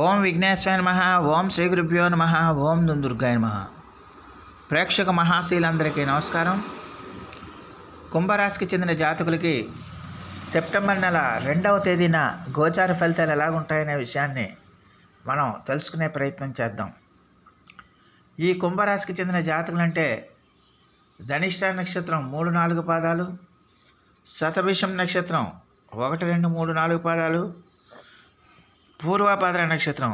ఓం విఘ్నేశ్వర నమ ఓం శ్రీ గురుభ్యో నమ ఓం దుందుర్గాయ నమ. ప్రేక్షక మహాశీలందరికీ నమస్కారం. కుంభరాశికి చెందిన జాతకులకి సెప్టెంబర్ నెల రెండవ తేదీన గోచార ఫలితాలు ఎలాగుంటాయనే విషయాన్ని మనం తెలుసుకునే ప్రయత్నం చేద్దాం. ఈ కుంభరాశికి చెందిన జాతకులు అంటే ధనిష్ట నక్షత్రం మూడు నాలుగు పాదాలు శతభిషం నక్షత్రం ఒకటి రెండు మూడు నాలుగు పాదాలు పూర్వపాద్ర నక్షత్రం.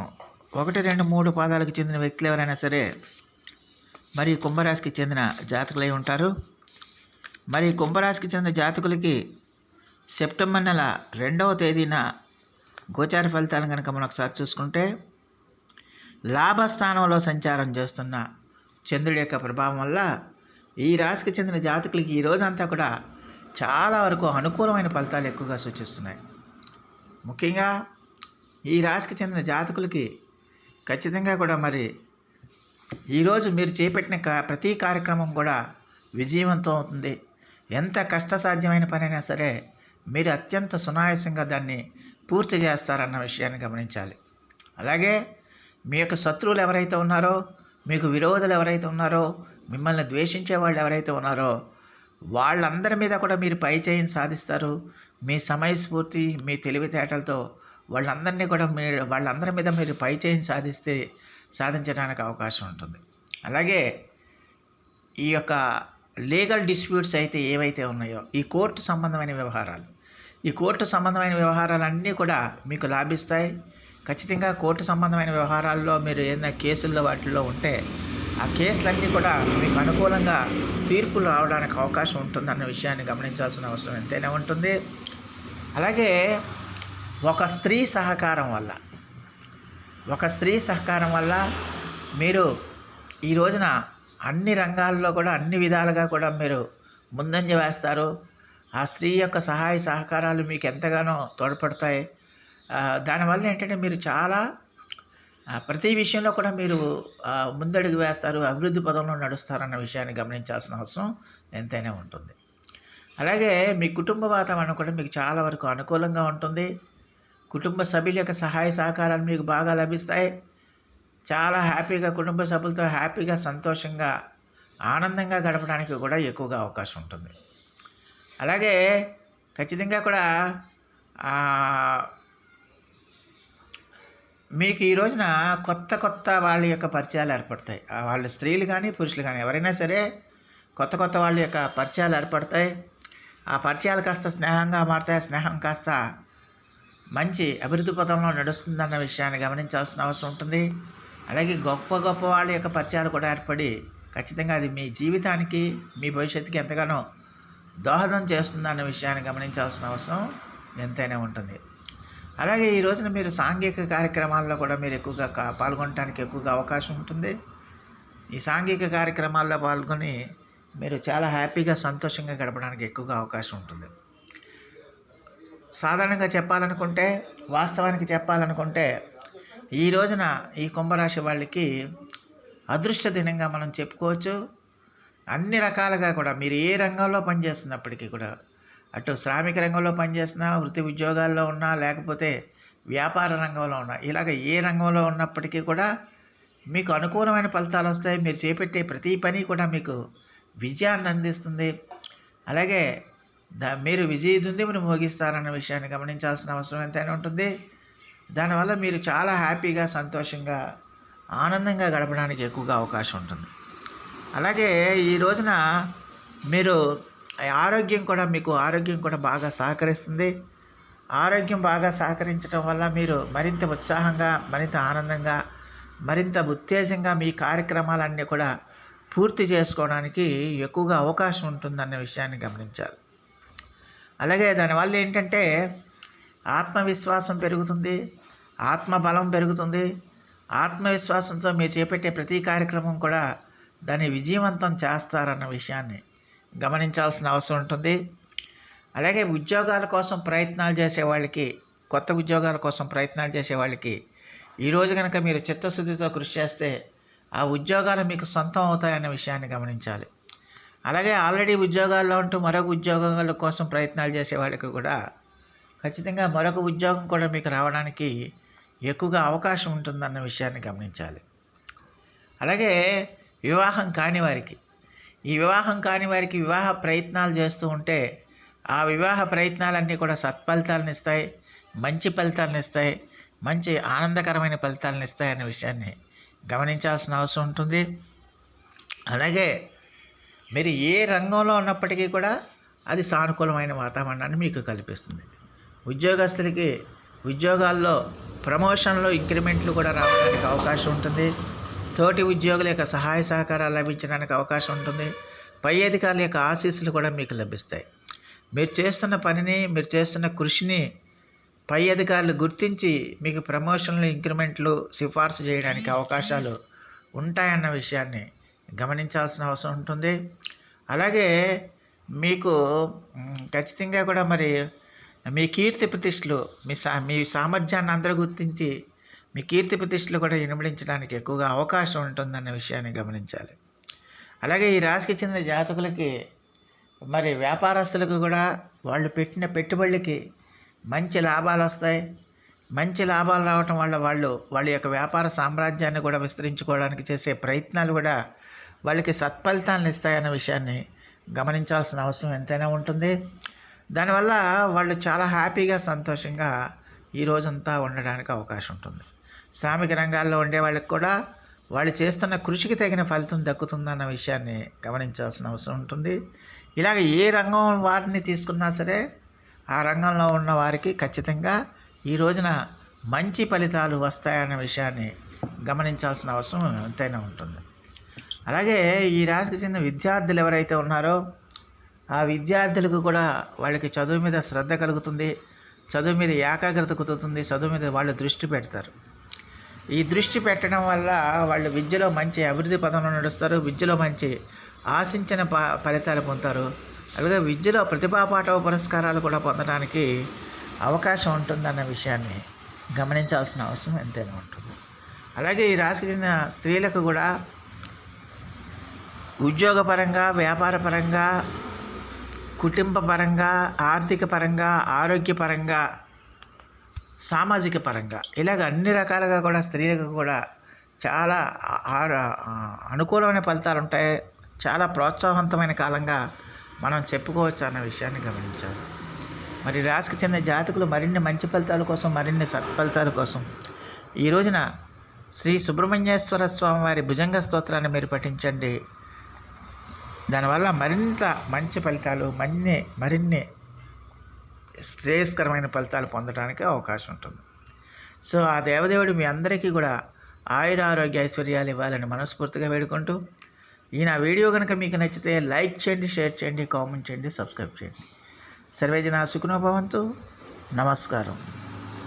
ఒకటి రెండు మూడు పాదాలకు చెందిన వ్యక్తులు ఎవరైనా సరే మరి కుంభరాశికి చెందిన జాతకులై ఉంటారు. మరి కుంభరాశికి చెందిన జాతకులకి సెప్టెంబర్ నెల రెండవ తేదీన గోచార ఫలితాలను కనుక మనం ఒకసారి చూసుకుంటే లాభస్థానంలో సంచారం చేస్తున్న చంద్రుడి యొక్క ప్రభావం వల్ల ఈ రాశికి చెందిన జాతకులకి ఈ రోజంతా కూడా చాలా వరకు అనుకూలమైన ఫలితాలు ఎక్కువగా సూచిస్తున్నాయి. ముఖ్యంగా ఈ రాశికి చెందిన జాతకులకి ఖచ్చితంగా కూడా మరి ఈరోజు మీరు చేపట్టిన కా ప్రతి కార్యక్రమం కూడా విజయవంతం అవుతుంది. ఎంత కష్టసాధ్యమైన పనైనా సరే మీరు అత్యంత సునాయాసంగా దాన్ని పూర్తి చేస్తారన్న విషయాన్ని గమనించాలి. అలాగే మీ యొక్క శత్రువులు ఎవరైతే ఉన్నారో మీకు విరోధులు ఎవరైతే ఉన్నారో మిమ్మల్ని ద్వేషించే వాళ్ళు ఎవరైతే ఉన్నారో వాళ్ళందరి మీద కూడా మీరు పై చేయిని సాధిస్తారు. మీ సమయస్ఫూర్తి మీ తెలివితేటలతో వాళ్ళందరినీ కూడా మీరు వాళ్ళందరి మీద మీరు పై చేయని సాధిస్తే సాధించడానికి అవకాశం ఉంటుంది. అలాగే ఈ యొక్క లీగల్ డిస్ప్యూట్స్ అయితే ఏవైతే ఉన్నాయో ఈ కోర్టు సంబంధమైన వ్యవహారాలు ఈ కోర్టు సంబంధమైన వ్యవహారాలన్నీ కూడా మీకు లాభిస్తాయి. ఖచ్చితంగా కోర్టు సంబంధమైన వ్యవహారాల్లో మీరు ఏదైనా కేసుల్లో వాటిల్లో ఉంటే ఆ కేసులన్నీ కూడా మీకు అనుకూలంగా తీర్పులు రావడానికి అవకాశం ఉంటుందన్న విషయాన్ని గమనించాల్సిన అవసరం ఎంతైనా ఉంటుంది. అలాగే ఒక స్త్రీ సహకారం వల్ల. ఒక స్త్రీ సహకారం వల్ల మీరు ఈ రోజున అన్ని రంగాల్లో కూడా అన్ని విధాలుగా కూడా మీరు ముందంజ వేస్తారు. ఆ స్త్రీ యొక్క సహాయ సహకారాలు మీకు ఎంతగానో తోడ్పడతాయి. దానివల్ల ఏంటంటే మీరు చాలా ప్రతి విషయంలో కూడా మీరు ముందడుగు వేస్తారు అభివృద్ధి పదంలో నడుస్తారన్న విషయాన్ని గమనించాల్సిన అవసరం ఎంతైనా ఉంటుంది. అలాగే మీ కుటుంబ వాతావరణం కూడా మీకు చాలా వరకు అనుకూలంగా ఉంటుంది. కుటుంబ సభ్యుల యొక్క సహాయ సహకారాలు మీకు బాగా లభిస్తాయి. చాలా హ్యాపీగా కుటుంబ సభ్యులతో హ్యాపీగా సంతోషంగా ఆనందంగా గడపడానికి కూడా ఎక్కువగా అవకాశం ఉంటుంది. అలాగే ఖచ్చితంగా కూడా మీకు ఈ రోజున కొత్త కొత్త వాళ్ళ యొక్క పరిచయాలు ఏర్పడతాయి. ఆ వాళ్ళ స్త్రీలు కానీ పురుషులు కానీ ఎవరైనా సరే కొత్త కొత్త వాళ్ళ యొక్క పరిచయాలు ఏర్పడతాయి. ఆ పరిచయాలు కాస్త స్నేహంగా మారుతాయి. ఆ స్నేహం కాస్త మంచి అభివృద్ధి పదంలో నడుస్తుందన్న విషయాన్ని గమనించాల్సిన అవసరం ఉంటుంది. అలాగే గొప్ప గొప్ప వాళ్ళ యొక్క పరిచయాలు కూడా ఏర్పడి ఖచ్చితంగా అది మీ జీవితానికి మీ భవిష్యత్తుకి ఎంతగానో దోహదం చేస్తుందన్న విషయాన్ని గమనించాల్సిన అవసరం ఎంతైనా ఉంటుంది. అలాగే ఈ రోజున మీరు సాంఘిక కార్యక్రమాల్లో కూడా మీరు ఎక్కువగా కా- పాల్గొనడానికి ఎక్కువగా అవకాశం ఉంటుంది. ఈ సాంఘిక కార్యక్రమాల్లో పాల్గొని మీరు చాలా హ్యాపీగా సంతోషంగా గడపడానికి ఎక్కువగా అవకాశం ఉంటుంది. సాధారణంగా చెప్పాలనుకుంటే వాస్తవానికి చెప్పాలనుకుంటే ఈ రోజున ఈ కుంభరాశి వాళ్ళకి అదృష్ట దినంగా మనం చెప్పుకోవచ్చు. అన్ని రకాలుగా కూడా మీరు ఏ రంగంలో పనిచేస్తున్నప్పటికీ కూడా అటు శ్రామిక రంగంలో పనిచేసినా వృత్తి ఉద్యోగాల్లో ఉన్నా లేకపోతే వ్యాపార రంగంలో ఉన్నా ఇలాగ ఏ రంగంలో ఉన్నప్పటికీ కూడా మీకు అనుకూలమైన ఫలితాలు వస్తాయి. మీరు చేపట్టే ప్రతి పని కూడా మీకు విజయాన్ని అందిస్తుంది. అలాగే మీరు విజయదుందిని మోగిస్తారన్న విషయాన్ని గమనించాల్సిన అవసరం ఎంతైనా ఉంటుంది. దానివల్ల మీరు చాలా హ్యాపీగా సంతోషంగా ఆనందంగా గడపడానికి ఎక్కువగా అవకాశం ఉంటుంది. అలాగే ఈ రోజున మీరు ఆరోగ్యం కూడా మీకు ఆరోగ్యం కూడా బాగా సహకరిస్తుంది. ఆరోగ్యం బాగా సహకరించడం వల్ల మీరు మరింత ఉత్సాహంగా మరింత ఆనందంగా మరింత ఉత్తేజంగా మీ కార్యక్రమాలన్నీ కూడా పూర్తి చేసుకోవడానికి ఎక్కువగా అవకాశం ఉంటుందన్న విషయాన్ని గమనించాలి. అలాగే దానివల్ల ఏంటంటే ఆత్మవిశ్వాసం పెరుగుతుంది ఆత్మబలం పెరుగుతుంది. ఆత్మవిశ్వాసంతో మీరు చేపట్టే ప్రతి కార్యక్రమం కూడా దాన్ని విజయవంతం చేస్తారన్న విషయాన్ని గమనించాల్సిన అవసరం ఉంటుంది. అలాగే ఉద్యోగాల కోసం ప్రయత్నాలు చేసే వాళ్ళకి కొత్త ఉద్యోగాల కోసం ప్రయత్నాలు చేసే వాళ్ళకి ఈరోజు కనుక మీరు చిత్తశుద్ధితో కృషి చేస్తే ఆ ఉద్యోగాలు మీకు సొంతం అవుతాయన్న విషయాన్ని గమనించాలి. అలాగే ఆల్రెడీ ఉద్యోగాల్లో ఉంటూ మరొక ఉద్యోగాల కోసం ప్రయత్నాలు చేసే వాళ్ళకి కూడా ఖచ్చితంగా మరొక ఉద్యోగం కూడా మీకు రావడానికి ఎక్కువగా అవకాశం ఉంటుందన్న విషయాన్ని గమనించాలి. అలాగే వివాహం కాని వారికి ఈ వివాహం కాని వారికి వివాహ ప్రయత్నాలు చేస్తూ ఉంటే ఆ వివాహ ప్రయత్నాలన్నీ కూడా సత్ఫలితాలను ఇస్తాయి మంచి ఫలితాలను ఇస్తాయి మంచి ఆనందకరమైన ఫలితాలను ఇస్తాయి అనే విషయాన్ని గమనించాల్సిన అవసరం ఉంటుంది. అలాగే మీరు ఏ రంగంలో ఉన్నప్పటికీ కూడా అది సానుకూలమైన వాతావరణాన్ని మీకు కల్పిస్తుంది. ఉద్యోగస్తులకి ఉద్యోగాల్లో ప్రమోషన్లు ఇంక్రిమెంట్లు కూడా రావడానికి అవకాశం ఉంటుంది. తోటి ఉద్యోగుల యొక్క సహాయ సహకారాలు లభించడానికి అవకాశం ఉంటుంది. పై అధికారుల యొక్క ఆశీస్సులు కూడా మీకు లభిస్తాయి. మీరు చేస్తున్న పనిని మీరు చేస్తున్న కృషిని పై అధికారులు గుర్తించి మీకు ప్రమోషన్లు ఇంక్రిమెంట్లు సిఫార్సు చేయడానికి అవకాశాలు ఉంటాయన్న విషయాన్ని గమనించాల్సిన అవసరం ఉంటుంది. అలాగే మీకు ఖచ్చితంగా కూడా మరి మీ కీర్తి ప్రతిష్టలు మీ సా మీ సామర్థ్యాన్ని అందరూ గుర్తించి మీ కీర్తి ప్రతిష్టలు కూడా ఇనుమడించడానికి ఎక్కువగా అవకాశం ఉంటుందన్న విషయాన్ని గమనించాలి. అలాగే ఈ రాశికి చెందిన జాతకులకి మరి వ్యాపారస్తులకు కూడా వాళ్ళు పెట్టిన పెట్టుబడులకి మంచి లాభాలు వస్తాయి. మంచి లాభాలు రావటం వల్ల వాళ్ళు వాళ్ళ యొక్క వ్యాపార సామ్రాజ్యాన్ని కూడా విస్తరించుకోవడానికి చేసే ప్రయత్నాలు కూడా వాళ్ళకి సత్ఫలితాలను ఇస్తాయన్న విషయాన్ని గమనించాల్సిన అవసరం ఎంతైనా ఉంటుంది. దానివల్ల వాళ్ళు చాలా హ్యాపీగా సంతోషంగా ఈ రోజంతా ఉండడానికి అవకాశం ఉంటుంది. శ్రామిక రంగాల్లో ఉండే వాళ్ళకి కూడా వాళ్ళు చేస్తున్న కృషికి తగిన ఫలితం దక్కుతుందన్న విషయాన్ని గమనించాల్సిన అవసరం ఉంటుంది. ఇలాగ ఏ రంగం వారిని తీసుకున్నా సరే ఆ రంగంలో ఉన్న వారికి ఖచ్చితంగా ఈ రోజున మంచి ఫలితాలు వస్తాయన్న విషయాన్ని గమనించాల్సిన అవసరం ఎంతైనా ఉంటుంది. అలాగే ఈ రాశికి చెందిన విద్యార్థులు ఎవరైతే ఉన్నారో ఆ విద్యార్థులకు కూడా వాళ్ళకి చదువు మీద శ్రద్ధ కలుగుతుంది చదువు మీద ఏకాగ్రత కుదురుతుంది చదువు మీద వాళ్ళు దృష్టి పెడతారు. ఈ దృష్టి పెట్టడం వల్ల వాళ్ళు విద్యలో మంచి అభివృద్ధి పదంలో నడుస్తారు విద్యలో మంచి ఆశించిన ప ఫలితాలు పొందుతారు. అలాగే విద్యలో ప్రతిభాపాఠవ పురస్కారాలు కూడా పొందడానికి అవకాశం ఉంటుందన్న విషయాన్ని గమనించాల్సిన అవసరం ఎంతైనా ఉంటుంది. అలాగే ఈ రాశికి చెందిన స్త్రీలకు కూడా ఉద్యోగపరంగా వ్యాపారపరంగా కుటుంబ పరంగా ఆర్థిక పరంగా ఆరోగ్యపరంగా సామాజిక పరంగా ఇలాగ అన్ని రకాలుగా కూడా స్త్రీలకు కూడా చాలా ఆ- అనుకూలమైన ఫలితాలు ఉంటాయి. చాలా ప్రోత్సాహవంతమైన కాలంగా మనం చెప్పుకోవచ్చు అన్న విషయాన్ని గమనించాలి. మరి రాశికి చెందిన జాతకులు మరిన్ని మంచి ఫలితాల కోసం మరిన్ని సత్ఫలితాల కోసం ఈ రోజున శ్రీ సుబ్రహ్మణ్యేశ్వర స్వామి వారి భుజంగ స్తోత్రాన్ని మీరు పఠించండి. దానివల్ల మరింత మంచి ఫలితాలు మరిన్ని మరిన్ని శ్రేయస్కరమైన ఫలితాలు పొందడానికి అవకాశం ఉంటుంది. సో ఆ దేవదేవుడు మీ అందరికీ కూడా ఆయుర ఆరోగ్య ఐశ్వర్యాలు ఇవ్వాలని మనస్ఫూర్తిగా వేడుకుంటూ ఈ నా వీడియో కనుక మీకు నచ్చితే లైక్ చేయండి షేర్ చేయండి కామెంట్ చేయండి సబ్స్క్రైబ్ చేయండి. సర్వేజన సుఖనోభవంతు నమస్కారం.